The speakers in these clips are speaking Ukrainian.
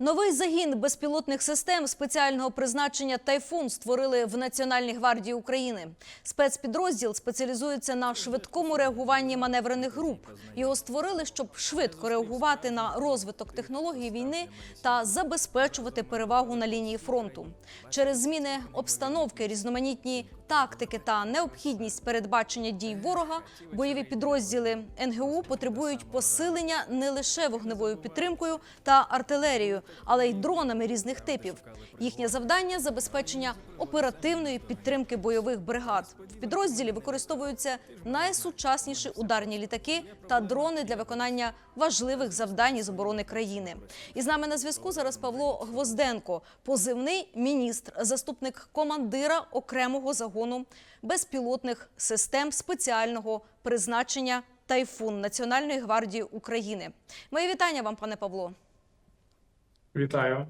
Новий загін безпілотних систем спеціального призначення Тайфун створили в Національній гвардії України. Спецпідрозділ спеціалізується на швидкому реагуванні маневрених груп. Його створили, щоб швидко реагувати на розвиток технологій війни та забезпечувати перевагу на лінії фронту. Через зміни обстановки, різноманітні тактики та необхідність передбачення дій ворога, бойові підрозділи НГУ потребують посилення не лише вогневою підтримкою та артилерією, але й дронами різних типів. Їхнє завдання забезпечення оперативної підтримки бойових бригад. В підрозділі використовуються найсучасніші ударні літаки та дрони для виконання важливих завдань із оборони країни. І з нами на зв'язку зараз Павло Гвозденко, позивний міністр, заступник командира окремого загону безпілотних систем спеціального призначення Тайфун Національної гвардії України. Мої вітання вам, пане Павло. Вітаю.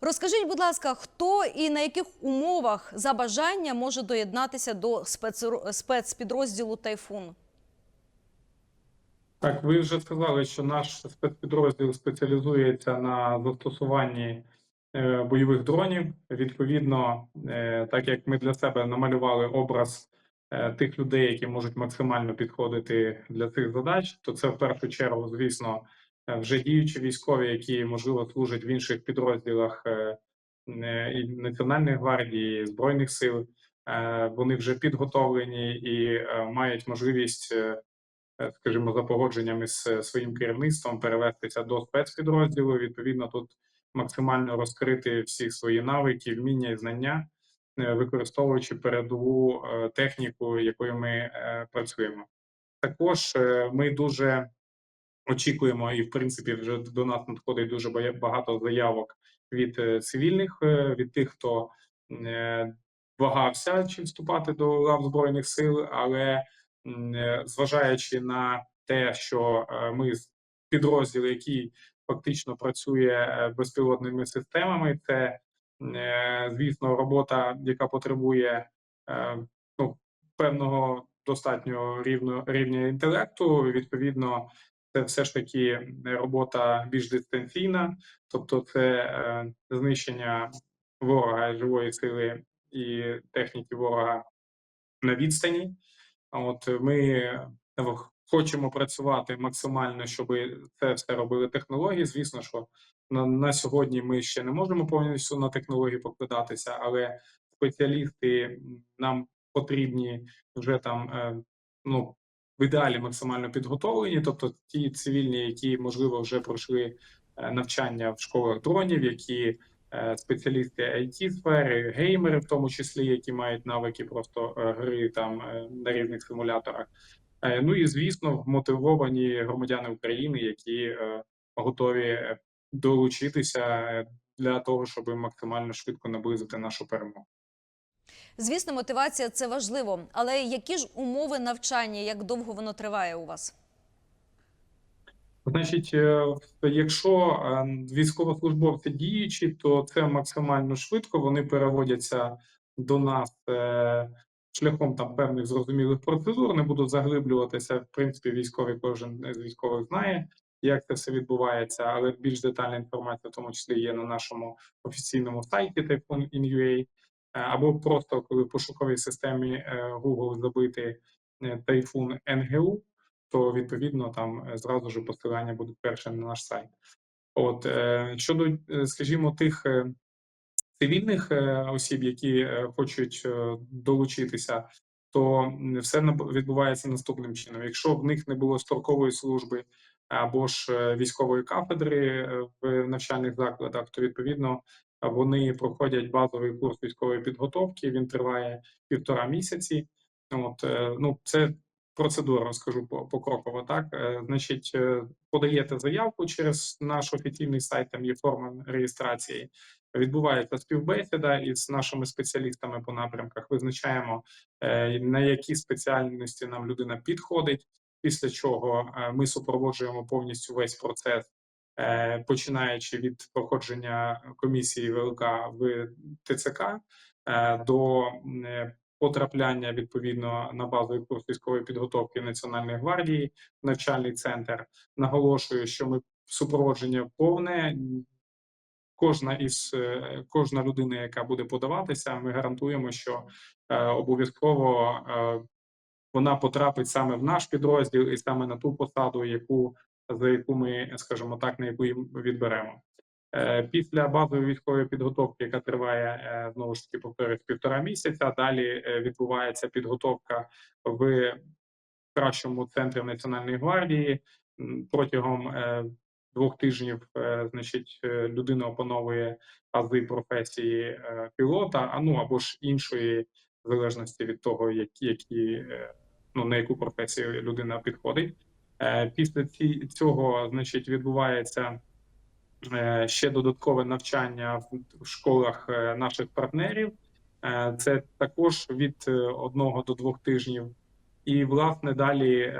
Розкажіть, будь ласка, хто і на яких умовах за бажання може доєднатися до спецпідрозділу Тайфун? Так, ви вже сказали, що наш спецпідрозділ спеціалізується на застосуванні е, бойових дронів. Відповідно, е, так як ми для себе намалювали образ е, тих людей, які можуть максимально підходити для цих задач, то це в першу чергу, звісно, вже діючі військові, які можливо служать в інших підрозділах е, е, Національної гвардії, Збройних сил. Е, Вони вже підготовлені і е, мають можливість. е, е, скажімо, за погодженнями з е, своїм керівництвом перевестися до спецпідрозділу. Відповідно, тут максимально розкрити всі свої навики, вміння і знання, е, використовуючи передову е, техніку, якою ми е, працюємо. Також е, ми дуже очікуємо, і в принципі вже до нас надходить дуже багато заявок від е, цивільних, е, від тих, хто е, вагався чи вступати до лав збройних сил, але зважаючи на те, що ми підрозділ, який фактично працює безпілотними системами, це звісно робота, яка потребує ну, певного достатнього рівно рівня інтелекту. Відповідно, це все ж таки робота більш дистанційна, тобто це е, знищення ворога живої сили і техніки ворога на відстані. От ми е, хочемо працювати максимально, щоб це все робили технології. Звісно, що на, на сьогодні ми ще не можемо повністю на технології покладатися, але спеціалісти нам потрібні вже там е, ну в ідеалі максимально підготовлені, тобто ті цивільні, які можливо вже пройшли е, навчання в школах дронів, які е, спеціалісти it сфери, геймери, в тому числі, які мають навики просто е, гри там на різних симуляторах. Ну і звісно, мотивовані громадяни України, які готові долучитися для того, щоб максимально швидко наблизити нашу перемогу. Звісно, мотивація це важливо, але які ж умови навчання, як довго воно триває у вас? Значить, е, якщо е, військовослужбовці діючі, то це максимально швидко. Вони переводяться до нас е, шляхом там певних зрозумілих процедур. Не буду заглиблюватися. В принципі, військовий кожен з військових знає, як це все відбувається, але більш детальна інформація, в тому числі, є на нашому офіційному сайті Typhoon.in.ua, або просто коли в пошуковій системі е, Google забити Typhoon NGU, то відповідно там е, зразу ж посилання буде перше на наш сайт. От е, щодо, скажімо, тих цивільних осіб, які хочуть долучитися, то все відбувається наступним чином. Якщо в них не було строкової служби або ж військової кафедри в навчальних закладах, то відповідно вони проходять базовий курс військової підготовки. Він триває півтора місяці. От е, ну це процедура, розкажу по- покроково. Так, Е, значить, е, подаєте заявку через наш офіційний сайт, там є форма реєстрації. Відбувається співбесіда із нашими спеціалістами по напрямках. Визначаємо на які спеціальності нам людина підходить. Після чого ми супроводжуємо повністю весь процес, починаючи від проходження комісії ВЛК в ТЦК е, до е, потрапляння відповідно на базовий курс військової підготовки Національної гвардії, навчальний центр. Наголошую, що ми супроводження повне. Кожна із е, кожна людина, яка буде подаватися, ми гарантуємо, що е, обов'язково е, вона потрапить саме в наш підрозділ і саме на ту посаду, яку за яку ми, скажімо так, на яку їм відберемо. Е, Після базової військової підготовки, яка триває е, знову ж таки повторюсь, півтора місяця. Далі е, відбувається підготовка в кращому центрі Національної гвардії протягом двох тижнів. Значить, людина опановує ази професії пілота, а ну або ж іншої, в залежності від того, які, які ну на яку професію людина підходить. Е, Після цього, значить, відбувається е, ще додаткове навчання в, школах е, наших партнерів. Це також від одного до двох тижнів. І, власне, далі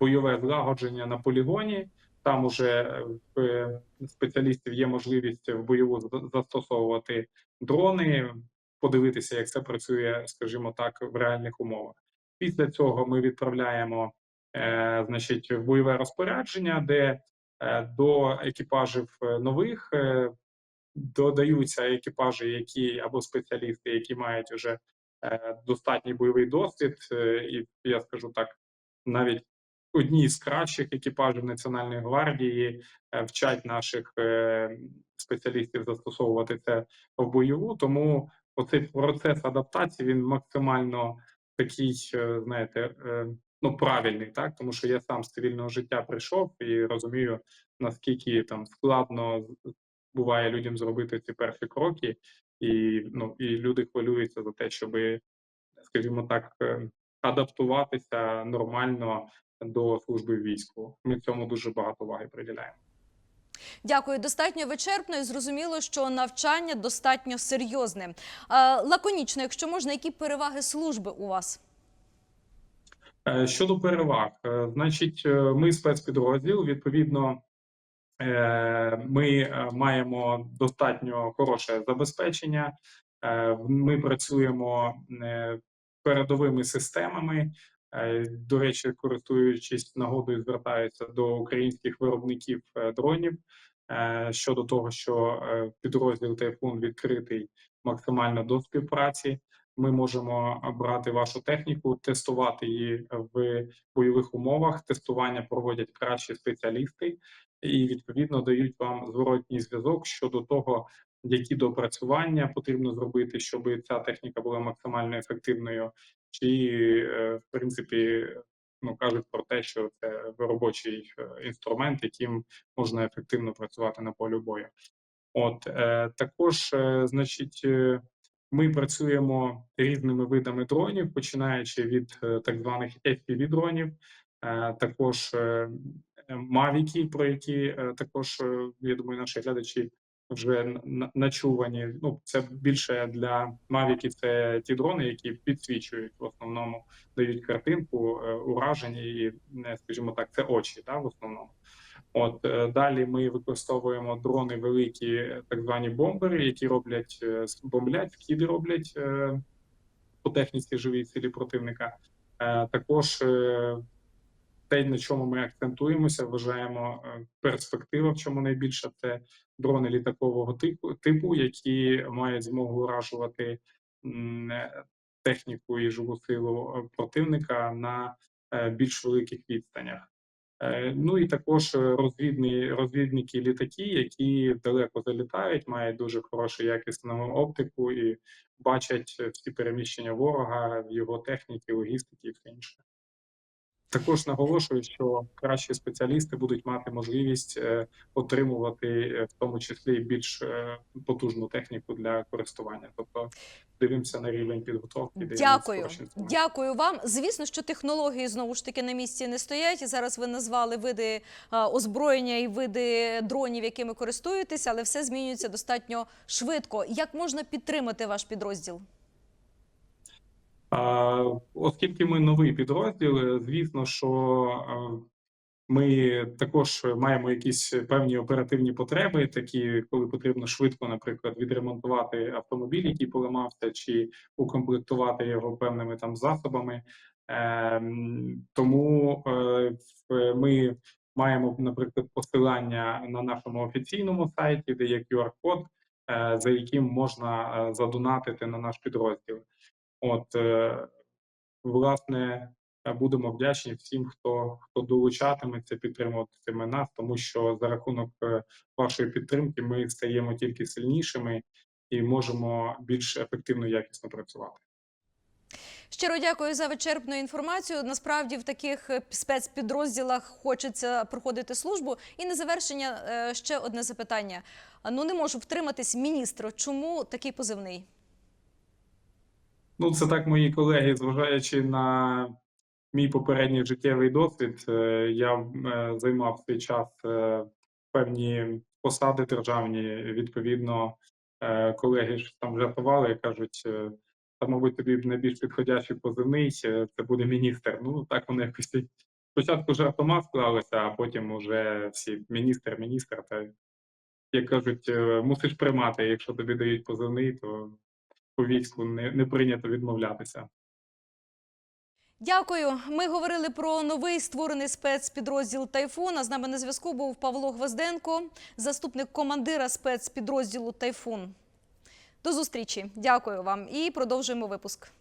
бойове злагодження на полігоні. Там уже в спеціалістів є можливість в бойову за- застосовувати дрони, подивитися, як це працює, скажімо так, в реальних умовах. Після цього ми відправляємо значить, бойове розпорядження, де е, до екіпажів е, нових е, додаються екіпажі, які або спеціалісти, які мають вже е, достатній бойовий досвід, е, і я скажу так, навіть одні з кращих екіпажів Національної гвардії е, вчать наших е, спеціалістів застосовувати це в бойову. Тому оцей процес адаптації він максимально такий, е, знаєте, е, ну правильний, так тому що я сам з цивільного життя прийшов і розумію наскільки там складно буває людям зробити ці перші кроки, і ну і люди хвилюються за те, щоб, скажімо так, е, адаптуватися нормально до служби війську. Ми цьому дуже багато уваги приділяємо. Дякую, достатньо вичерпно і зрозуміло, що навчання достатньо серйозне. Е, Лаконічно, якщо можна, які переваги служби у вас? Е, Щодо переваг, е, значить, е, ми спецпідрозділ. Відповідно, ми маємо достатньо хороше забезпечення. Ми працюємо передовими системами. До речі, користуючись нагодою, звертаюся до українських виробників дронів щодо того, що підрозділ Тайфун відкритий максимально до співпраці. Ми можемо брати вашу техніку, тестувати її в бойових умовах. Тестування проводять кращі спеціалісти, і відповідно дають вам зворотній зв'язок щодо того, які допрацювання потрібно зробити, щоб ця техніка була максимально ефективною, чи е, в принципі ну кажуть про те, що це робочий е, інструмент, яким можна ефективно працювати на полі бою. От е, також, значить, ми працюємо різними видами дронів, починаючи від е, так званих fpv дронів, е, також е, мавіки, про які також я думаю, наші глядачі вже начувані. Ну це більше для мавіків. Це ті дрони, які підсвічують в основному, дають картинку, ураження і, скажімо так, це очі, да, в основному. От е, далі ми використовуємо дрони великі, так звані бомбери, які роблять е, бомблять, скиди роблять е, по техніці живій цілі противника. Також те, на чому ми акцентуємося, вважаємо перспектива, в чому найбільше це дрони літакового типу, типу, які мають змогу уражувати е, техніку і живу силу противника на більш великих відстанях. Е, Ну і також е, розвідні розвідники літаки, які далеко залітають, мають дуже хорошу якісну оптику і бачать е, всі переміщення ворога, його техніки, логістики і все інше. Також наголошую, що кращі спеціалісти будуть мати можливість е, отримувати е, в тому числі більш е, потужну техніку для користування. Тобто дивимося на рівень підготовки. Дякую, дякую вам. Звісно, що технології знову ж таки на місці не стоять. І Зараз ви назвали види озброєння і види дронів, якими користуєтесь, але все змінюється достатньо швидко. Як можна підтримати ваш підрозділ? Оскільки ми новий підрозділ, е, звісно, що е, ми також маємо якісь певні оперативні потреби, такі коли потрібно швидко, наприклад, відремонтувати автомобіль, який поламався, чи укомплектувати його певними там засобами. Ем, Тому е, ми маємо, наприклад, посилання на нашому офіційному сайті, де є QR-код, за яким можна задонатити на наш підрозділ. От, е, власне, е, будемо вдячні всім, хто хто долучатиметься, підтримуватиме нас, тому що за рахунок е, вашої підтримки ми стаємо тільки сильнішими і можемо більш ефективно і якісно працювати. Щиро дякую за вичерпну інформацію. Насправді в таких спецпідрозділах хочеться проходити службу. І на завершення ще одне запитання. Ну не можу втриматись, міністр. Чому такий позивний? Ну, це так, мої колеги, зважаючи на мій попередній життєвий досвід, е, я е, займав свій час е, певні посади державні. Відповідно, колеги ж там жартували кажуть, та, мабуть, тобі найбільш підходящий позивний це буде міністр. Ну, так вони якось спочатку жартома склалися, а потім уже всі міністр, міністр. Та як кажуть, мусиш приймати. Якщо тобі дають позивний, то по війську не, не прийнято відмовлятися. Дякую. Ми говорили про новий створений спецпідрозділ Тайфун. А з нами на зв'язку був Павло Гвозденко, заступник командира спецпідрозділу Тайфун. До зустрічі. Дякую вам і продовжуємо випуск.